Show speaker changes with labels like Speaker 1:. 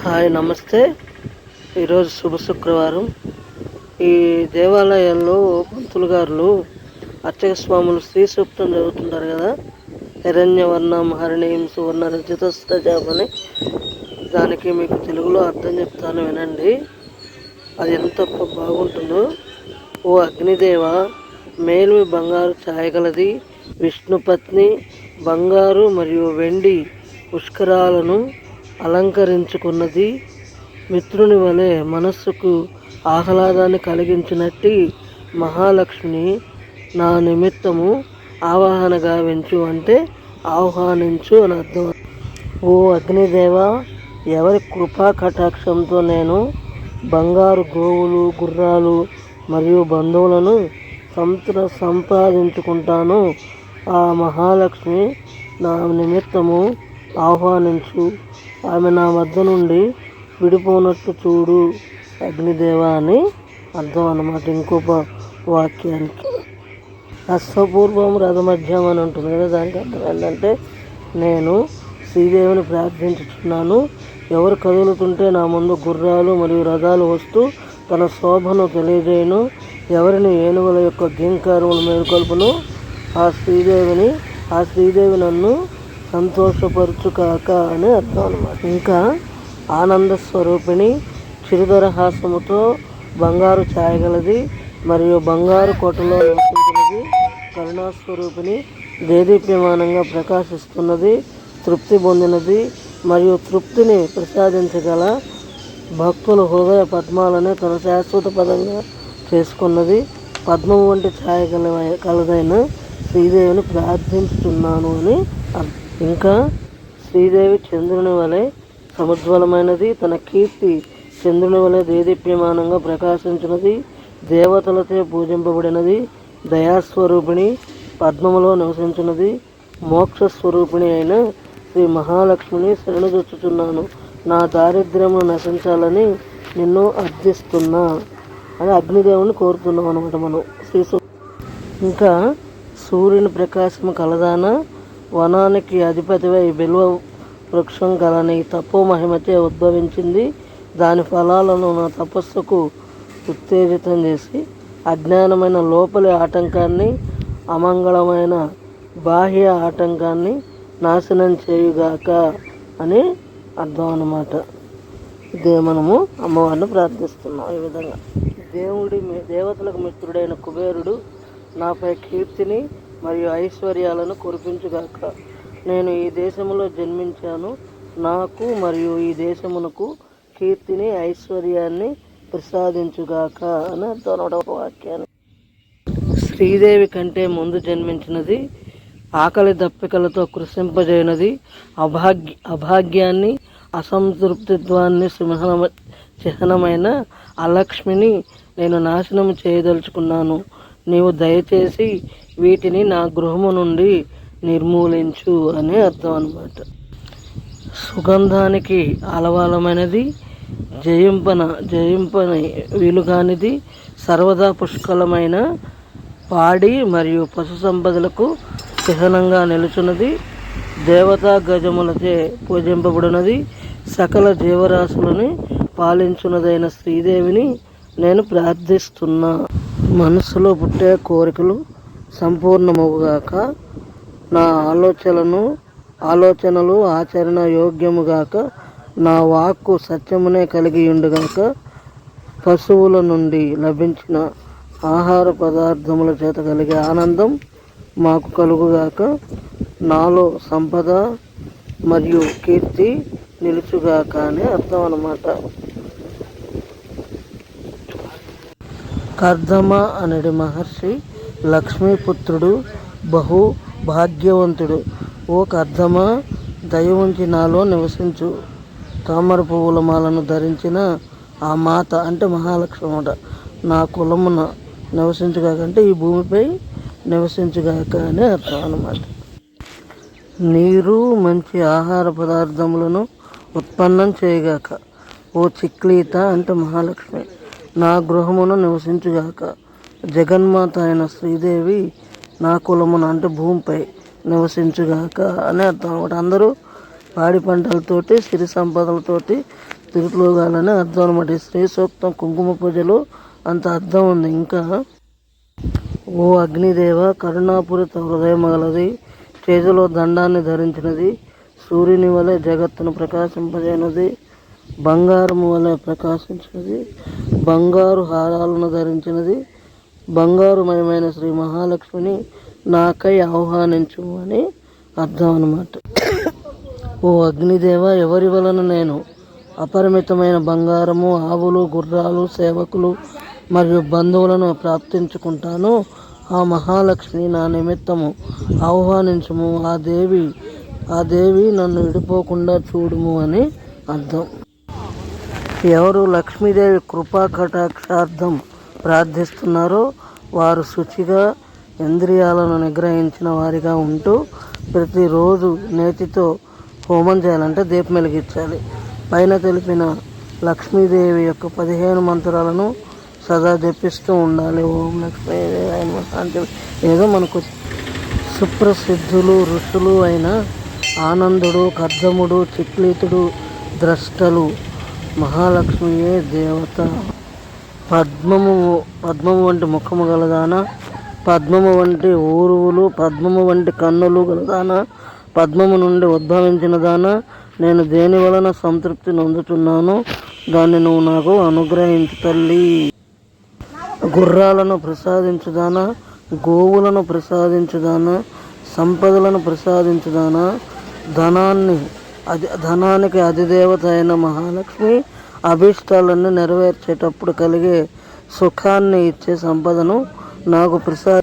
Speaker 1: Hi నమస్తే. ఈరోజు శుభ శుక్రవారం. ఈ దేవాలయాల్లో పంతులు గారులు అర్చక స్వాములు శ్రీ సూక్తం చదువుతుంటారు కదా? హిరణ్యవర్ణం హరిణీయం సువర్ణ రజితస్తజామని దానికి మీకు తెలుగులో అర్థం చెప్తాను వినండి. అది ఎంత బాగుంటుందో. ఓ అగ్నిదేవ మేల్మి బంగారు ఛాయగలది. విష్ణుపత్ని బంగారు మరియు వెండి పుష్కరాలను అలంకరించుకున్నది మిత్రుని వలె మనస్సుకు ఆహ్లాదాన్ని కలిగించినట్టి మహాలక్ష్మిని నా నిమిత్తము ఆవాహన గావించు అంటే ఆహ్వానించు అని అర్థం. ఓ అగ్నిదేవ ఎవరి కృపా కటాక్షంతో నేను బంగారు గోవులు గుర్రాలు మరియు బంధువులను సంతృ సంపాదించుకుంటాను. ఆ మహాలక్ష్మి నా నిమిత్తము ఆహ్వానించు. ఆమె నా మధ్య నుండి విడిపోనట్టు చూడు అగ్నిదేవ అని అర్థం అన్నమాట ఇంకో వాక్యానికి. అశ్వపూర్వం రథమధ్యం అని ఉంటుంది కదా దానికి అర్థం ఏంటంటే నేను శ్రీదేవిని ప్రార్థించుచున్నాను. ఎవరు కదులుతుంటే నా ముందు గుర్రాలు మరియు రథాలు వస్తూ తన శోభను తెలియజేయను. ఎవరిని ఏనుగుల యొక్క గింకారములు మేలుకొల్పును ఆ శ్రీదేవిని ఆ శ్రీదేవి నన్ను సంతోషపరచుకాక అని అర్థం అనమాట ఇంకా ఆనంద స్వరూపిణి చిరుధర హాసముతో బంగారు ఛాయగలది మరియు బంగారు కోటలో నివసించినది కరుణాస్వరూపిణి దేదీప్యమానంగా ప్రకాశిస్తున్నది తృప్తి పొందినది మరియు తృప్తిని ప్రసాదించగల భక్తుల హృదయ పద్మాలనే తన శాశ్వత పదంగా చేసుకున్నది పద్మం వంటి ఛాయ కలదైన శ్రీదేవిని ప్రార్థించుతున్నాను అని అర్థం. ఇంకా శ్రీదేవి చంద్రుని వలె సముజ్వలమైనది తన కీర్తి చంద్రుని వలె దేదీప్యమానంగా ప్రకాశించినది. దేవతలచే పూజింపబడినది. దయాస్వరూపిణి పద్మములో నివసించినది. మోక్ష స్వరూపిణి అయిన శ్రీ మహాలక్ష్మిని శరణుదొచ్చుచున్నాను నా దారిద్ర్యమును నశించాలని నిన్ను అర్థిస్తున్నా అని అగ్నిదేవుని కోరుతున్నాం అనమాట మనం. శ్రీ ఇంకా సూర్యుని ప్రకాశం కలదాన? వనానికి అధిపతివై బిల్వ వృక్షం కలని తపో మహిమచే ఉద్భవించింది. దాని ఫలాలను నా తపస్సుకు ఉత్తేజితం చేసి అజ్ఞానమైన లోపలి ఆటంకాన్ని అమంగళమైన బాహ్య ఆటంకాన్ని నాశనం చేయుగాక అని అర్థం అన్నమాట. ఇదే మనము అమ్మవారిని ప్రార్థిస్తున్నాం ఈ విధంగా. దేవుడి మీ- దేవతలకు మిత్రుడైన కుబేరుడు నాపై కీర్తిని మరియు ఐశ్వర్యాలను కురిపించుగాక. నేను ఈ దేశంలో జన్మించాను. నాకు మరియు ఈ దేశమునకు కీర్తిని ఐశ్వర్యాన్ని ప్రసాదించుగాక అని అర్థం వాక్యాన్ని. శ్రీదేవి కంటే ముందు జన్మించినది ఆకలి దప్పికలతో కృషింపజేయనది అభాగ్య అభాగ్యాన్ని అసంతృప్తిత్వాన్ని సింహన చిహ్నమైన అలక్ష్మిని నేను నాశనం చేయదలుచుకున్నాను. నీవు దయచేసి వీటిని నా గృహము నుండి నిర్మూలించు అని అర్థం అనమాట సుగంధానికి ఆలవాలమైనది జయింపన జయింపని వీలుగానిది సర్వదా పుష్కలమైన పాడి మరియు పశు సంపదలకు చిహ్నంగా నిలుచున్నది దేవతా గజములచే పూజింపబడినది సకల జీవరాశులని పాలించున్నదైన శ్రీదేవిని నేను ప్రార్థిస్తున్నా. మనసులో పుట్టే కోరికలు సంపూర్ణమవుగాక నా ఆలోచనలను ఆలోచనలు ఆచరణ యోగ్యముగాక నా వాక్కు సత్యమునే కలిగి ఉండుగాక పశువుల నుండి లభించిన ఆహార పదార్థముల చేత కలిగే ఆనందం మాకు కలుగుగాక నాలో సంపద మరియు కీర్తి నిలుచుగాక అని అర్థం అన్నమాట కర్దమ అనడి మహర్షి లక్ష్మీపుత్రుడు బహు భాగ్యవంతుడు. ఓ కర్దమ దయ ఉంచి నాలో నివసించు. తామర పువ్వుల మాలను ధరించిన ఆ మాత అంటే మహాలక్ష్మి అన్నమాట నా కులమున నివసించుగాక అంటే ఈ భూమిపై నివసించుగాక అని అర్థం అన్నమాట. నీరు మంచి ఆహార పదార్థములను ఉత్పన్నం చేయగాక. ఓ చిక్లీత అంటే మహాలక్ష్మి. నా గృహమును నివసించుగాక. జగన్మాత అయిన శ్రీదేవి నా కులమున అంటే భూమిపై నివసించుగాక అని అర్థం. అనమాట అందరూ పాడి పంటలతోటి సిరి సంపదలతోటి తిరుగులోగాలని అర్థం అనమాట శ్రీ సూక్తం కుంకుమ పూజలు అంత అర్థం ఉంది. ఇంకా ఓ అగ్నిదేవ కరుణాపూరిత హృదయం గలది చేతిలో దండాన్ని ధరించినది సూర్యుని వలె జగత్తును ప్రకాశింపజేయనది బంగారము వలె ప్రకాశించినది బంగారు హారాలను ధరించినది బంగారుమయమైన శ్రీ మహాలక్ష్మిని నాకై ఆహ్వానించు అని అర్థం అన్నమాట ఓ అగ్నిదేవ ఎవరి వలన నేను అపరిమితమైన బంగారము ఆవులు గుర్రాలు సేవకులు మరియు బంధువులను ప్రాప్తించుకుంటాను ఆ మహాలక్ష్మి నా నిమిత్తము ఆహ్వానించము. ఆ దేవి ఆ దేవి నన్ను విడిపోకుండా చూడుము అని అర్థం. ఎవరు లక్ష్మీదేవి కృపా కటాక్షార్థం ప్రార్థిస్తున్నారో వారు శుచిగా ఇంద్రియాలను నిగ్రహించిన వారిగా ఉంటూ ప్రతిరోజు నేతితో హోమం చేయాలంటే దీపం వెలిగించాలి. పైన తెలిపిన లక్ష్మీదేవి యొక్క పదిహేను మంత్రాలను సదా జపిస్తూ ఉండాలి. ఓం లక్ష్మీదేవి అయిన శాంతి. ఏదో మనకు సుప్రసిద్ధులు ఋషులు అయిన ఆనందుడు కర్దముడు చిక్లీతుడు ద్రష్టలు మహాలక్ష్మియే దేవత. పద్మము పద్మము వంటి ముఖము గలదాన? పద్మము వంటి ఊరువులు పద్మము వంటి కన్నులు గలదాన? పద్మము నుండి ఉద్భవించిన దాన నేను దేని వలన సంతృప్తి నొందుతున్నాను దాన్ని నువ్వు నాకు అనుగ్రహించు తల్లి. గుర్రాలను ప్రసాదించుదానా? గోవులను ప్రసాదించుదానా? సంపదలను ప్రసాదించుదానా? ధనాన్ని అది ధనానికి అధిదేవత అయిన మహాలక్ష్మి అభీష్టాలన్నీ నెరవేర్చేటప్పుడు కలిగే సుఖాన్ని ఇచ్చే సంపదను నాకు ప్రసాద